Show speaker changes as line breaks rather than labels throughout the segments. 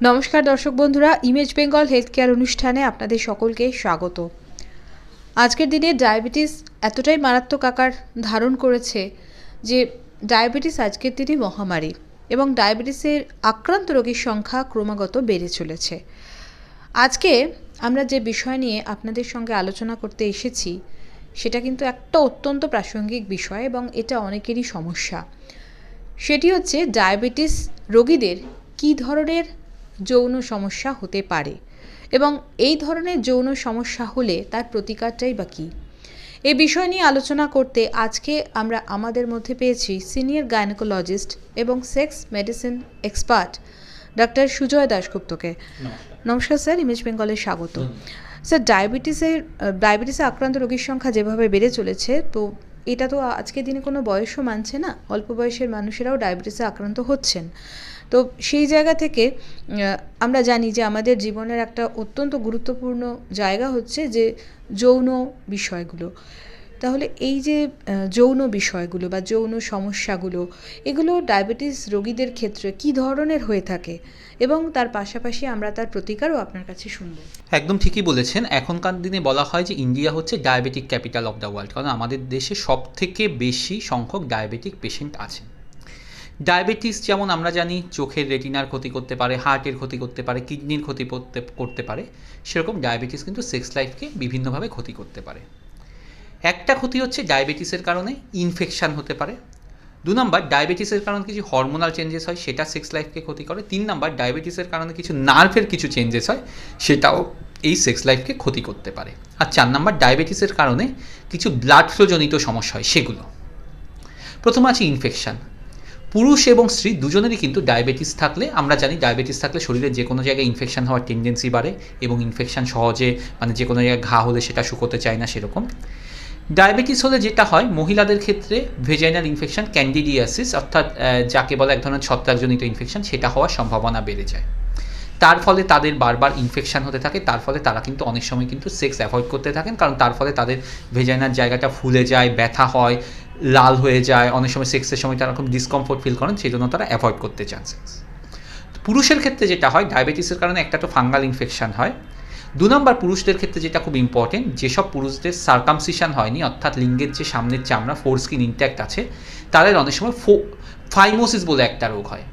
নমস্কার দর্শক বন্ধুরা ইমেজ বেঙ্গল হেলথ কেয়ার অনুষ্ঠানে আপনাদের সকলকে স্বাগত। আজকের দিনে ডায়াবেটিস এতটাই মারাত্মক আকার ধারণ করেছে যে ডায়াবেটিস আজকের দিনে মহামারী এবং ডায়াবেটিসের আক্রান্ত রোগীর সংখ্যা ক্রমাগত বেড়ে চলেছে। আজকে আমরা যে বিষয় নিয়ে আপনাদের সঙ্গে আলোচনা করতে এসেছি, সেটা কিন্তু একটা অত্যন্ত প্রাসঙ্গিক বিষয় এবং এটা অনেকেরই সমস্যা। সেটি হচ্ছে ডায়াবেটিস রোগীদের কী ধরনের যৌন সমস্যা হতে পারে। এবং এই ধরনের যৌন সমস্যা হলে তার প্রতিকারটাই বা কী? এ বিষয় নিয়ে আলোচনা করতে আজকে আমরা আমাদের মধ্যে পেয়েছি সিনিয়র গাইনোকোলজিস্ট এবং sex medicine expert doctor Sujoy দাশগুপ্তকে। নমস্কার। স্যার ইমেজ বেঙ্গলে স্বাগত। স্যার ডায়াবেটিসের ডায়াবেটিসে আক্রান্ত রোগীর সংখ্যা যেভাবে বেড়ে চলেছে তো এটা তো আজকের দিনে কোনো বয়সও মানছে না। অল্প বয়সের মানুষেরাও ডায়াবেটিসে আক্রান্ত হচ্ছেন। তো সেই জায়গা থেকে আমরা জানি যে আমাদের জীবনের একটা অত্যন্ত গুরুত্বপূর্ণ জায়গা হচ্ছে যে যৌন বিষয়গুলো। তাহলে এই যে যৌন বিষয়গুলো বা যৌন সমস্যাগুলো, এগুলো ডায়াবেটিস রোগীদের ক্ষেত্রে কী ধরনের হয়ে থাকে এবং তার পাশাপাশি আমরা তার প্রতিকারও আপনার কাছে শুনব।
একদম ঠিকই বলেছেন। এখনকার দিনে বলা হয় যে ইন্ডিয়া হচ্ছে diabetic capital of the world, কারণ আমাদের দেশে সব থেকে বেশি সংখ্যক ডায়াবেটিক পেশেন্ট আছেন। ডায়াবেটিস যেমন আমরা জানি চোখের রেটিনার ক্ষতি করতে পারে, হার্টের ক্ষতি করতে পারে, কিডনির ক্ষতি করতে করতে পারে, সেরকম ডায়াবেটিস কিন্তু সেক্স লাইফকে বিভিন্নভাবে ক্ষতি করতে পারে। একটা ক্ষতি হচ্ছে ডায়াবেটিসের কারণে ইনফেকশান হতে পারে। দু নম্বর, ডায়াবেটিসের কারণে কিছু হরমোনাল চেঞ্জেস হয়, সেটা সেক্স লাইফকে ক্ষতি করে। তিন নম্বর, ডায়াবেটিসের কারণে কিছু নার্ভের কিছু চেঞ্জেস হয়, সেটাও এই সেক্স লাইফকে ক্ষতি করতে পারে। আর চার নম্বর, ডায়াবেটিসের কারণে কিছু ব্লাড ফ্লোজনিত সমস্যা হয়, সেগুলো। প্রথম আছে ইনফেকশান। পুরুষ এবং স্ত্রী দুজনেরই কিন্তু ডায়াবেটিস থাকলে, আমরা জানি ডায়াবেটিস থাকলে শরীরে যে কোনো জায়গায় ইনফেকশান হওয়ার টেন্ডেন্সি বাড়ে এবং ইনফেকশান সহজে মানে যে কোনো জায়গায় ঘা হলে সেটা শুকোতে চায় না সেরকম। ডায়াবেটিস হলে যেটা হয়, মহিলাদের ক্ষেত্রে ভেজাইনাল ইনফেকশন ক্যান্ডিডিয়াসিস অর্থাৎ যাকে বলে এক ধরনের ছত্রাকজনিত ইনফেকশন সেটা হওয়ার সম্ভাবনা বেড়ে যায়। তার ফলে তাদের বারবার ইনফেকশান হতে থাকে, তার ফলে তারা কিন্তু অনেক সময় কিন্তু সেক্স অ্যাভয়েড করতে থাকেন, কারণ তার ফলে তাদের ভেজাইনার জায়গাটা ফুলে যায়, ব্যথা হয়, লাল হয়ে যায়, অনেক সময় সেক্সের সময় তারা খুব ডিসকমফোর্ট ফিল করেন সেই জন্য তারা অ্যাভয়েড করতে চান সেক্স পুরুষের ক্ষেত্রে যেটা হয় ডায়াবেটিসের কারণে একটা তো ফাঙ্গাল ইনফেকশান হয়। দু নম্বর পুরুষদের ক্ষেত্রে যেটা খুব ইম্পর্টেন্ট যেসব পুরুষদের সার্কামসিশন হয়নি, অর্থাৎ লিঙ্গের যে সামনের চামড়া ফোর স্কিন ইনট্যাক্ট আছে, তাদের অনেক সময় ফো ফাইমোসিস বলে একটা রোগ হয়।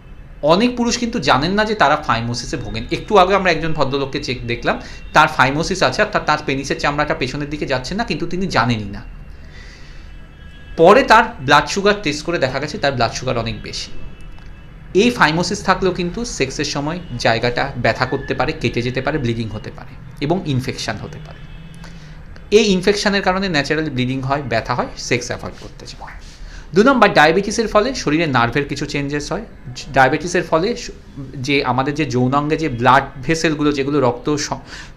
অনেক পুরুষ কিন্তু জানেন না যে তারা ফাইমোসিসে ভোগেন। একটু আগে আমরা একজন ভদ্রলোককে চেক দেখলাম, তার ফাইমোসিস আছে, অর্থাৎ তার পেনিসের চামড়াটা পেছনের দিকে যাচ্ছে না, কিন্তু তিনি জানেনই না। পরে তার ব্লাড সুগার টেস্ট করে দেখা গেছে, তার ব্লাড সুগার অনেক বেশি। এই ফাইমোসিস থাকলেও কিন্তু সেক্সের সময় জায়গাটা ব্যথা করতে পারে, কেটে যেতে পারে ব্লিডিং হতে পারে এবং ইনফেকশান হতে পারে। এই ইনফেকশানের কারণে ন্যাচারালি ব্লিডিং হয়, ব্যথা হয় সেক্স অ্যাভয়েড করতে চায়। দু নম্বর ডায়াবেটিসের ফলে শরীরে নার্ভের কিছু চেঞ্জেস হয়। ডায়াবেটিসের ফলে যে আমাদের যে যৌনাঙ্গে যে ব্লাড ভেসেলগুলো যেগুলো রক্ত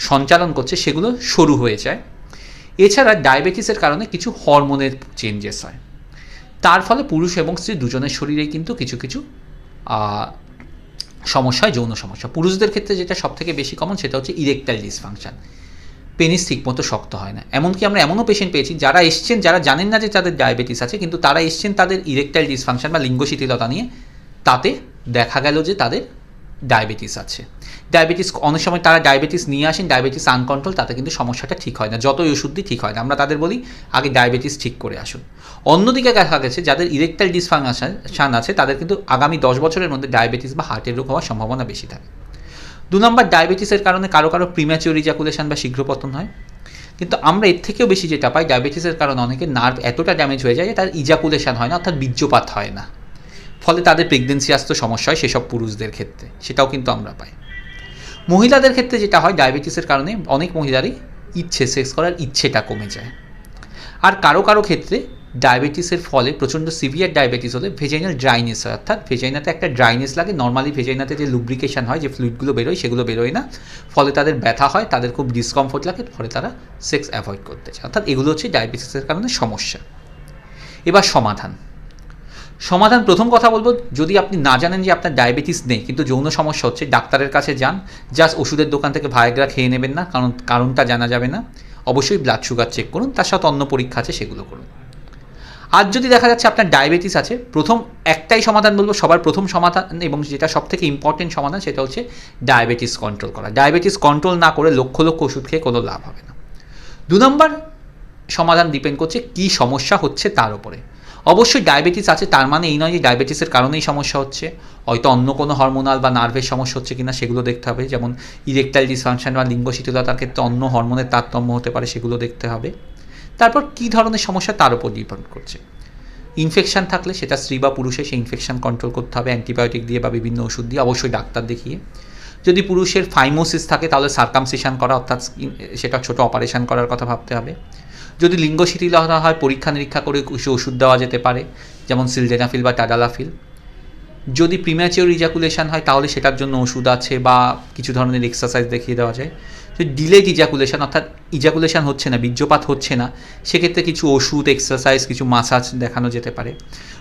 সঞ্চালন করছে, সেগুলো সরু হয়ে যায়। এছাড়া ডায়াবেটিসের কারণে কিছু হরমোনের চেঞ্জেস হয়। তার ফলে পুরুষ এবং স্ত্রী দুজনের শরীরে কিন্তু কিছু কিছু সমস্যা হয়, যৌন সমস্যা। পুরুষদের ক্ষেত্রে যেটা সব থেকে বেশি কমন সেটা হচ্ছে ইরেকটাইল ডিসফাংশন পেনিস ঠিকমতো শক্ত হয় না। এমনকি আমরা এমনও পেশেন্ট পেয়েছি, যারা এসছেন, যারা জানেন না যে তাদের ডায়াবেটিস আছে, কিন্তু তারা এসছেন তাদের ইরেকটাইল ডিসফাংশন বা লিঙ্গ শিথিলতা নিয়ে, তাতে দেখা গেল যে তাদের ডায়াবেটিস আছে। ডায়াবেটিস অনেক সময় তারা ডায়াবেটিস নিয়ে আসেন ডায়াবেটিস আনকন্ট্রোল তাতে কিন্তু সমস্যাটা ঠিক হয় না, যতই ওষুধ ঠিক হয় না। আমরা তাদের বলি, আগে ডায়াবেটিস ঠিক করে আসুন। অন্যদিকে দেখা গেছে, যাদের ইরেকটাইল ডিসফাংশন আছে, তাদের কিন্তু আগামী দশ বছরের মধ্যে ডায়াবেটিস বা হার্টের রোগ হওয়ার সম্ভাবনা বেশি থাকে। দু নম্বর ডায়াবেটিসের কারণে কারও কারও প্রিম্যাচিওর ইজাকুলেশন বা শীঘ্র পতন হয়। কিন্তু আমরা এর থেকেও বেশি যেটা পাই ডায়াবেটিসের কারণে অনেকে নার্ভ এতটা ড্যামেজ হয়ে যায় যে তার ইজাকুলেশন হয় না, অর্থাৎ বীর্যপাত হয় না। ফলে তাদের প্রেগনেন্সি আসতে সমস্যা হয় সেসব পুরুষদের ক্ষেত্রে, সেটাও কিন্তু আমরা পাই। মহিলাদের ক্ষেত্রে যেটা হয় ডায়াবেটিসের কারণে অনেক মহিলারই ইচ্ছে সেক্স করার ইচ্ছেটা কমে যায়। আর কারও কারও ক্ষেত্রে ডায়াবেটিসের ফলে প্রচণ্ড সিভিয়ার ডায়াবেটিস হলে ভেজাইনাল ড্রাইনেস হয়। অর্থাৎ ভেজাইনাতে একটা ড্রাইনেস লাগে। নর্মালি ভেজাইনাতে যে লুব্রিকেশন হয়, যে ফ্লুইডগুলো বেরোয়, সেগুলো বেরোয় না। ফলে তাদের ব্যথা হয়, তাদের খুব ডিসকমফোর্ট লাগে, ফলে তারা সেক্স অ্যাভয়েড করতে চায়। অর্থাৎ এগুলো হচ্ছে ডায়াবেটিসের কারণে সমস্যা। এবার সমাধান। সমাধান প্রথম কথা বলব, যদি আপনি না জানেন যে আপনার ডায়াবেটিস নেই, কিন্তু যৌন সমস্যা হচ্ছে, ডাক্তারের কাছে যান। জাস্ট ওষুধের দোকান থেকে ভায়াগ্রা খেয়ে নেবেন না, কারণ, কারণটা জানা যাবে না। অবশ্যই ব্লাড সুগার চেক করুন, তার সাথে অন্য পরীক্ষা আছে, সেগুলো করুন। আর যদি দেখা যাচ্ছে আপনার ডায়াবেটিস আছে, প্রথম একটাই সমাধান বলব, সবার প্রথম সমাধান এবং যেটা সব থেকে ইম্পর্টেন্ট সমাধান সেটা হচ্ছে ডায়াবেটিস কন্ট্রোল করা। ডায়াবেটিস কন্ট্রোল না করে লক্ষ লক্ষ ওষুধ খেয়ে কোনো লাভ হবে না। দু নম্বর সমাধান ডিপেন্ড করছে কি সমস্যা হচ্ছে তার উপরে। অবশ্যই ডায়াবেটিস আছে, তার মানে এই নয় যে ডায়াবেটিসের কারণেই সমস্যা হচ্ছে। হয়তো অন্য কোনো হরমোনাল বা নার্ভের সমস্যা হচ্ছে কিনা সেগুলো দেখতে হবে, যেমন ইরেকটাইল ডিসফাংশন বা লিঙ্গ শিথিলতার ক্ষেত্রে অন্য হরমোনের তারতম্য হতে পারে সেগুলো দেখতে হবে। তারপর কী ধরনের সমস্যা তার উপর ডিপেন্ড করছে? ইনফেকশন থাকলে সেটা স্ত্রী বা পুরুষে সেই ইনফেকশন কন্ট্রোল করতে হবে অ্যান্টিবায়োটিক দিয়ে বা বিভিন্ন ওষুধ দিয়ে, অবশ্যই ডাক্তার দেখিয়ে। যদি পুরুষের ফাইমোসিস থাকে, তাহলে সার্কামসিশন করা, অর্থাৎ সেটা ছোট অপারেশন করার কথা ভাবতে হবে। যদি লিঙ্গ শিথিলতা হয়, পরীক্ষা নিরীক্ষা করে কিছু ওষুধ দেওয়া যেতে পারে, যেমন সিলডেনাফিল বা টাডালাফিল যদি প্রিম্যাচিওর ইজাকুলেশন হয়, তাহলে সেটার জন্য ওষুধ আছে বা কিছু ধরনের এক্সারসাইজ দেখিয়ে দেওয়া যায়। যদি ডিলেড ইজাকুলেশন অর্থাৎ ইজাকুলেশন হচ্ছে না, বীর্যপাত হচ্ছে না, সেক্ষেত্রে কিছু ওষুধ এক্সারসাইজ কিছু মাসাজ দেখানো যেতে পারে।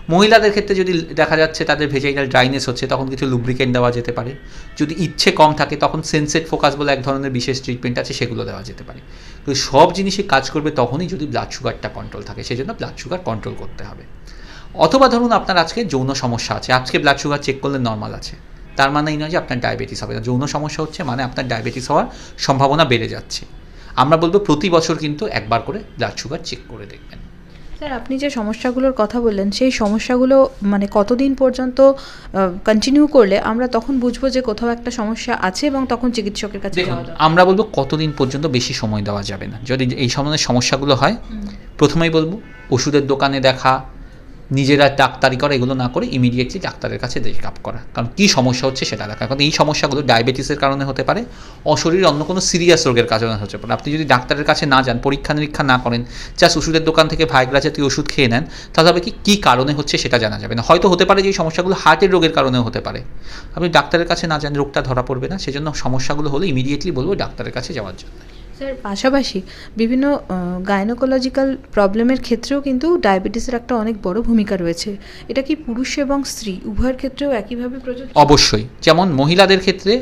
মহিলাদের ক্ষেত্রে যদি দেখা যাচ্ছে তাদের ভেজাইনাল ড্রাইনেস হচ্ছে, তখন কিছু লুব্রিকেন্ট দেওয়া যেতে পারে। যদি ইচ্ছে কম থাকে, তখন সেন্সেট ফোকাস বলে এক ধরনের বিশেষ ট্রিটমেন্ট আছে, সেগুলো দেওয়া যেতে পারে। তো সব জিনিসই কাজ করবে তখনই যদি ব্লাড সুগারটা কন্ট্রোল থাকে সেই জন্য ব্লাড সুগার কন্ট্রোল করতে হবে। অথবা ধরুন আপনার আজকে যৌন সমস্যা আছে, আজকে ব্লাড সুগার চেক করলে নর্মাল আছে। তার মানে এই নয় যে আপনার ডায়াবেটিস হবে যৌন সমস্যা হচ্ছে মানে আপনার ডায়াবেটিস হওয়ার সম্ভাবনা বেড়ে যাচ্ছে। আমরা বলব প্রতি বছর কিন্তু একবার করে ব্লাড সুগার চেক করে দেখবেন।
স্যার আপনি যে সমস্যাগুলোর কথা বললেন সেই সমস্যাগুলো মানে কতদিন পর্যন্ত কন্টিনিউ করলে আমরা তখন বুঝব যে কোথাও একটা সমস্যা আছে এবং তখন চিকিৎসকের কাছে।
আমরা বলব কতদিন পর্যন্ত বেশি সময় দেওয়া যাবে না। যদি এই ধরনের সমস্যাগুলো হয় প্রথমেই বলব ওষুধের দোকানে দেখা নিজেরা ডাক্তারি করা, এগুলো না করে ইমিডিয়েটলি ডাক্তারের কাছে চেক আপ করা। কারণ কী সমস্যা হচ্ছে সেটা দেখা। কারণ এই সমস্যাগুলো ডায়াবেটিসের কারণে হতে পারে, অশরীর অন্য কোনো সিরিয়াস রোগের কারণে হতে পারে। আপনি যদি ডাক্তারের কাছে না যান, পরীক্ষা নিরীক্ষা না করেন জাস্ট ওষুধের দোকান থেকে ভাইগ্রা জাতীয় ওষুধ খেয়ে নেন, তাহলে হবে কি, কী কারণে হচ্ছে সেটা জানা যাবে না। হয়তো হতে পারে যে এই সমস্যাগুলো হার্টের রোগের কারণেও হতে পারে। আপনি ডাক্তারের কাছে না যান, রোগটা ধরা পড়বে না। সেজন্য সমস্যাগুলো হলে ইমিডিয়েটলি বলব ডাক্তারের কাছে যাওয়ার জন্য।
স্যার, পাশাপাশি বিভিন্ন গাইনোকোলজিক্যাল প্রবলেমের ক্ষেত্রেও কিন্তু ডায়াবেটিসের একটা অনেক বড় ভূমিকা রয়েছে। এটা কি পুরুষ এবং স্ত্রী উভয়ের ক্ষেত্রেও একইভাবে প্রযোজ্য?
অবশ্যই। যেমন মহিলাদের ক্ষেত্রে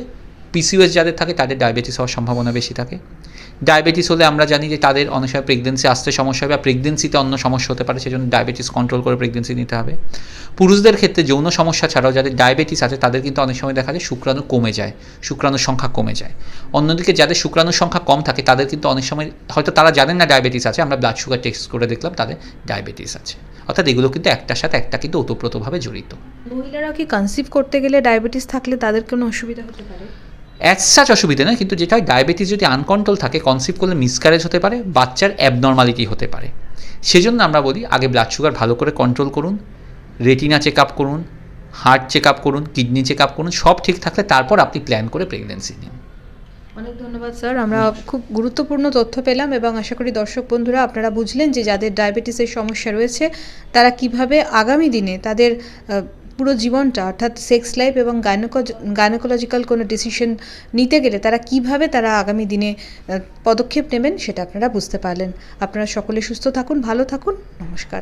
পিসিওএস যাদের থাকে, তাদের ডায়াবেটিস হওয়ার সম্ভাবনা বেশি থাকে। ডায়াবেটিস হলে আমরা জানি যে তাদের অনেক সময় প্রেগনেন্সি আসতে সমস্যা হবে, আর প্রেগনেন্সিতে অন্য সমস্যা হতে পারে, সেজন্য ডায়াবেটিস কন্ট্রোল করে প্রেগনেন্সি নিতে হবে। পুরুষদের ক্ষেত্রে যৌন সমস্যা ছাড়াও যাদের ডায়াবেটিস আছে, তাদের কিন্তু অনেক সময় দেখা যায় শুক্রাণু কমে যায়, শুক্রাণুর সংখ্যা কমে যায়। অন্যদিকে যাদের শুক্রাণুর সংখ্যা কম থাকে, তাদের কিন্তু অনেক সময়, হয়তো তারা জানেন না ডায়াবেটিস আছে, আমরা ব্লাড সুগার টেস্ট করে দেখলাম, তাদের ডায়াবেটিস আছে। অর্থাৎ এগুলো কিন্তু একটার সাথে একটা কিন্তু ওতপ্রোতভাবে জড়িত।
মহিলারা কি কনসিভ করতে গেলে ডায়াবেটিস থাকলে তাদের কোনো অসুবিধা হতে পারে?
অ্যাজ অসুবিধা নয়, কিন্তু যেটা ডায়াবেটিস যদি আনকন্ট্রোল থাকে কনসিভ করলে মিসক্যারেজ হতে পারে, বাচ্চার অ্যাবনর্মালিটি হতে পারে। সেজন্য আমরা বলি, আগে ব্লাড সুগার ভালো করে কন্ট্রোল করুন রেটিনা চেক আপ করুন হার্ট চেক আপ করুন কিডনি চেক আপ করুন, সব ঠিক থাকলে তারপর আপনি প্ল্যান করে প্রেগনেন্সি নিন।
অনেক ধন্যবাদ স্যার আমরা খুব গুরুত্বপূর্ণ তথ্য পেলাম এবং আশা করি দর্শক বন্ধুরা আপনারা বুঝলেন যে যাদের ডায়াবেটিসের সমস্যা রয়েছে, তারা কীভাবে আগামী দিনে তাদের পুরো জীবনটা, অর্থাৎ সেক্স লাইফ এবং গাইনোকোলজিক্যাল কোনো ডিসিশন নিতে গেলে তারা কীভাবে তারা আগামী দিনে পদক্ষেপ নেবেন সেটা আপনারা বুঝতে পারলেন। আপনারা সকলে সুস্থ থাকুন, ভালো থাকুন, নমস্কার।